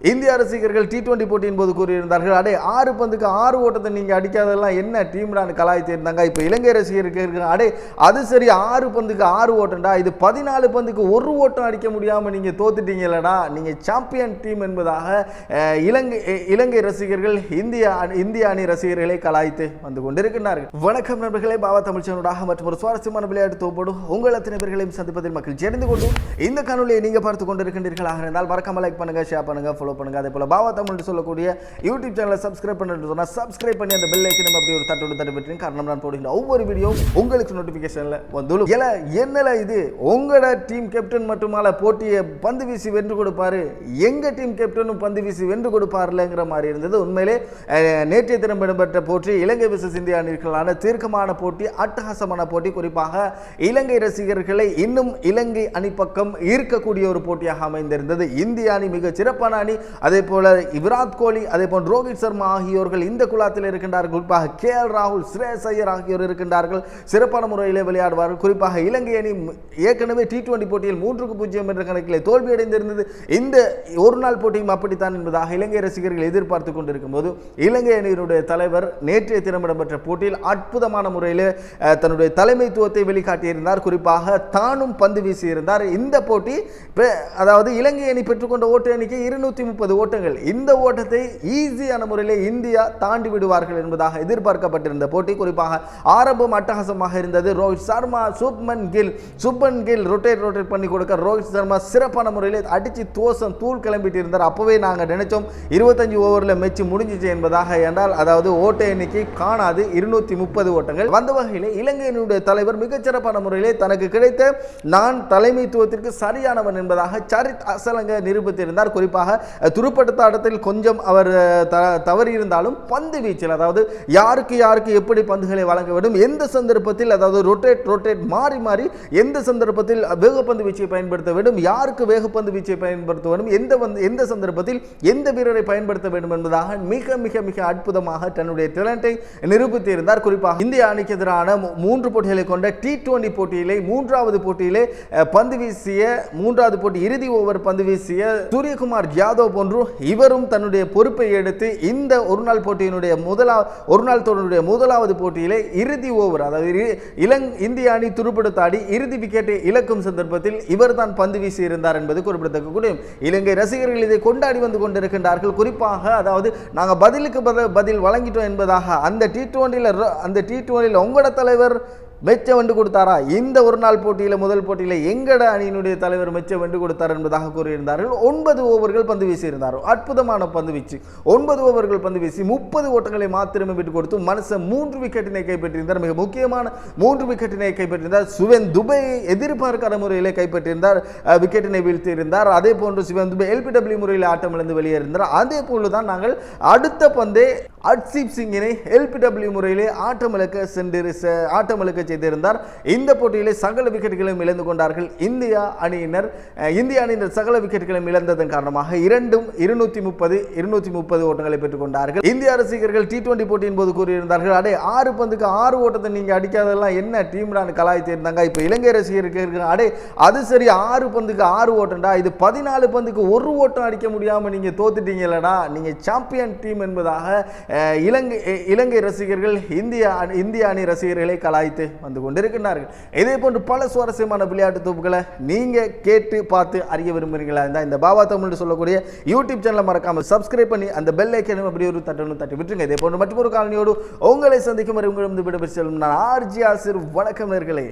இந்திய ரசிகர்கள் T twenty போட்டியின் போது கூறியிருந்தார்கள் அடே ஆறு பந்துக்கு ஆறு ஓட்டத்தை நீங்கள் அடிக்காதெல்லாம் என்ன? டீம்டான்னு கலாய்த்து இருந்தாங்க. இப்போ இலங்கை ரசிகர்கள் அடே அது சரி ஆறு பந்துக்கு ஆறு ஓட்டம்டா. இது பதினாலு பந்துக்கு ஒரு ஓட்டம் அடிக்க முடியாமல் நீங்கள் தோத்துட்டீங்களடா. நீங்கள் சாம்பியன் டீம் என்பதாக இலங்கை இலங்கை ரசிகர்கள் இந்திய அணி- இந்திய அணி ரசிகர்களை கலாய்த்து வந்து கொண்டிருக்கிறார்கள் வணக்கம் நண்பர்களே பாபா தமிழ்ச்சனூடாக மற்றும் ஒரு சுவாரஸ்யமான விளையாட்டு தோப்படும் உங்கள் அத்தனை பேர்களையும் சந்திப்பதில் மக்கள் சேர்ந்து கொண்டு இந்த காணொலியை நீங்கள் பார்த்து கொண்டிருக்கின்றீர்களாக இருந்தால் மறக்காம லைக் பண்ணுங்கள் ஷேர் பண்ணுங்கள் ஃபாலோ பண்ணுங்கள் அதே போல் பாபா தமிழ் சொல்லக்கூடிய யூடியூப் சேனலை சப்ஸ்கிரைப் பண்ணுறது சொன்னால் சப்ஸ்கிரைப் பண்ணி அந்த பெல் ஐக்கனும் அப்படி ஒரு தட்டோடு தட்டு பெற்றேன் காரணம் நான் போடுகிற ஒவ்வொரு வீடியோ உங்களுக்கு நோட்டிஃபிகேஷனில் வந்துடும். ஏல என்னல இது? உங்களோட டீம் கேப்டன் மட்டுமால போட்டியை பந்து வீசி வென்று கொடுப்பாரு. எங்க டீம் கேப்டனும் பந்து வீசி வென்று கொடுப்பாருலங்கிற மாதிரி இருந்தது. உண்மையிலே நேற்றைய தினம் இடம்பெற்ற போட்டி இலங்கை விசஸ் இந்திய அணிகளான தீர்க்கமான போட்டி அட்டகாசமான போட்டி. குறிப்பாக இலங்கை ரசிகர்களை இன்னும் இலங்கை அணி பக்கம் ஈர்க்கக்கூடிய ஒரு போட்டியாக அமைந்திருந்தது. இந்திய அணி மிக சிறப்பான அணி. அதே போல விராட் கோலி அதே போல் ரோஹித் சர்மா ஆகியோர்கள் இந்த குழாத்தில் இருக்கின்றார்கள். குறிப்பாக கே எல் ராகுல் ஸ்ரேஸ் ஐயர் ஆகியோர் இருக்கின்றார்கள். சிறப்பான முறையில் விளையாடுவார்கள். குறிப்பாக இலங்கை அணி ஏற்கனவே டி டுவெண்டி போட்டியில் மூன்றுக்கு பூஜ்ஜியம் என்ற கணக்கில் தோல்வியடைந்திருந்தது. இந்த ஒரு நாள் போட்டியும் அப்படித்தான் என்பதாக இலங்கை ரசிகர்கள் எதிர்பார்த்து கொண்டிருக்கும் போது இலங்கை அணியினுடைய தலைவர் நேற்றைய தினம் இடம்பெற்ற போட்டியில் அற்புதமான முறையில் தன்னுடைய தலைமைத்துவத்தை வெளிக்காட்டியிருந்தார். குறிப்பாக தானும் பந்து வீசியிருந்தார். இந்த போட்டி அதாவது இலங்கை அணி பெற்றுக்கொண்ட ஓட்டு எண்ணிக்கை இருநூத்தி முப்பது ஓட்டங்கள். இந்த ஓட்டத்தை ஈஸியான முறையில் இந்தியா தாண்டி விடுவார்கள் என்பதாக எதிர்பார்க்கப்பட்டிருந்த போட்டி. குறிப்பாக ஆரம்பம் அட்டகாசமாக இருந்தது. ரோஹித் சர்மா சுப்மன் கில். சுப்மன் கில் ரொட்டேட் ரொட்டேட் பண்ணி கொடுக்க ரோஹித் சர்மா சிறப்பான முறையில் அடித்து தோசம் தூள் கிளம்பிட்டு இருந்தார். அப்பவே நாங்கள் நினைச்சோம் இருபத்தஞ்சு ஓவரில் மெச்சு முடிஞ்சிச்சு என்பதாக என்றால் அதாவது ஓட்ட எண்ணிக்கை காணாது. இருநூத்தி முப்பது ஓட்டங்கள். வந்த வகையில் இலங்கையினுடைய தலைவர் மிகச்சிறப்பான முறையிலே தனக்கு கிடைத்த நான் தலைமைத்துவத்திற்கு சரியானவன் என்பதாக சரித் அசலங்க நிரூபித்திருந்தார். குறிப்பாக துருப்பட்ட துடுப்படுத்த ஆட்டத்தில் கொஞ்சம் அவர் த- தவறியிருந்தாலும் பந்து வீச்சில் அதாவது யாருக்கு யாருக்கு எப்படி பந்துகளை வழங்க வேண்டும் எந்த சந்தர்ப்பத்தில் அதாவது ரொட்டேட் ரொட்டேட் மாறி மாறி எந்த சந்தர்ப்பத்தில் வேகப்பந்து வீச்சை பயன்படுத்த வேண்டும் யாருக்கு வேகப்பந்து வீச்சை பயன்படுத்த வேண்டும் எந்த வந்து எந்த சந்தர்ப்பத்தில் எந்த வீரரை பயன்படுத்த வேண்டும் என்பதாக மிக மிக மிக அற்புதமாக தன்னுடைய டேலண்டை நிரூபித்திருந்தார். குறிப்பாக இந்திய அணிக்கு எதிரான மூன்று போட்டிகளை கொண்ட டி டுவெண்டி போட்டியிலே மூன்றாவது போட்டியிலே பந்து வீசிய மூன்றாவது போட்டி இறுதி ஓவர் பந்து வீசிய சூரியகுமார் யாதவ் போன்று இவரும் தன்னுடைய பொறுப்பை எடுத்து இந்த ஒரு நாள் போட்டியினுடைய முதலா ஒரு நாள் தொடருடைய முதலாவது போட்டியிலே இறுதி ஓவர் அதாவது இளங் இலங் இந்திய அணி துருப்படுத்தாடி இறுதி விக்கெட்டை இழக்கும் சந்தர்ப்பத்தில் இவர் தான் பந்து வீசி இருந்தார் என்பது குறிப்பிடத்தக்கக்கூடிய இலங்கை ரசிகர்கள் இதை கொண்டாடி வந்து கொண்டிருக்கின்றார்கள். குறிப்பாக அதாவது நாங்கள் பதிலுக்கு பதில் பதில் வழங்கிட்டோம் என்பதாக அந்த டி டுவெண்ட்டியில் அந்த டி டுவெண்ட்டியில் உங்களோட தலைவர் மெச்ச வென்று கொடுத்தாரா? இந்த ஒரு நாள் போட்டியில் முதல் போட்டியில் எங்கட அணியினுடைய தலைவர் மெச்சம் வென்று கொடுத்தார் என்பதாக கூறியிருந்தார்கள். ஒன்பது ஓவர்கள் பந்து வீசியிருந்தார். அற்புதமான பந்து வீச்சு. ஒன்பது ஓவர்கள் பந்து வீசி முப்பது ஓட்டங்களை மாத்திரமே விட்டு கொடுத்து மனுஷன் மூன்று விக்கெட்டினை கைப்பற்றியிருந்தார். மிக முக்கியமான மூன்று விக்கெட்டினை கைப்பற்றியிருந்தார். சுவன் துபை எதிர்பார்க்காத முறையில் கைப்பற்றியிருந்தார். விக்கெட்டினை வீழ்த்தியிருந்தார். அதே போன்று சிவன் துபை எல்பிடபிள்யூ முறையில் ஆட்டமிழந்து வெளியேறினார் அதே போன்று தான் நாங்கள் அடுத்த பந்தே அட்சீப் சிங்கினை எல்பிடபிள்யூ முறையிலே ஆட்டமிழக்க சென்று ஆட்டமிழக்க செய்திருந்தார். இந்த போட்டியிலே சகல விக்கெட்டுகளையும் இழந்து கொண்டார்கள். இந்தியா அணியினர் இந்திய அணியினர் சகல விக்கெட்டுகளையும் இழந்ததன் காரணமாக இரண்டும் இருநூத்தி முப்பது இருநூத்தி முப்பது ஓட்டங்களை பெற்றுக் கொண்டார்கள் இந்திய ரசிகர்கள் டி டுவெண்டி போட்டியின் போது கூறியிருந்தார்கள் அடே ஆறு பந்துக்கு ஆறு ஓட்டத்தை நீங்க அடிக்காதெல்லாம் என்ன? டீம்டான்னு கலாய்த்து இருந்தாங்க. இப்போ இலங்கை ரசிகருக்கு இருக்கிற அடே அது சரி ஆறு பந்துக்கு ஆறு ஓட்டம்டா. இது பதினாலு பந்துக்கு ஒரு ஓட்டம் அடிக்க முடியாம நீங்க தோத்துட்டீங்களடா நீங்க சாம்பியன் டீம் என்பதாக இலங்கை இலங்கை ரசிகர்கள் இந்திய அணி- இந்திய அணி ரசிகர்களை கலாய்த்து வந்து கொண்டிருக்கிறார்கள் இதே போன்று பல சுவாரஸ்யமான விளையாட்டு தொகுப்புகளை நீங்கள் கேட்டு பார்த்து அறிய விரும்புகிறீங்களா இருந்தால் இந்த பாபா தமிழ் சொல்லக்கூடிய யூடியூப் சேனலை மறக்காம சப்ஸ்கிரைப் பண்ணி அந்த பெல் ஐக்கனும் அப்படி ஒரு தட்டணும் தட்டி விட்டுருங்க. இதே போன்று மற்றொரு காலனியோடு உங்களை சந்திக்கும் வரை உங்களிடம் விடுபட்டு செல்லும் நான் ஆர்ஜி ஆசிர். வணக்கம் நேர்களே.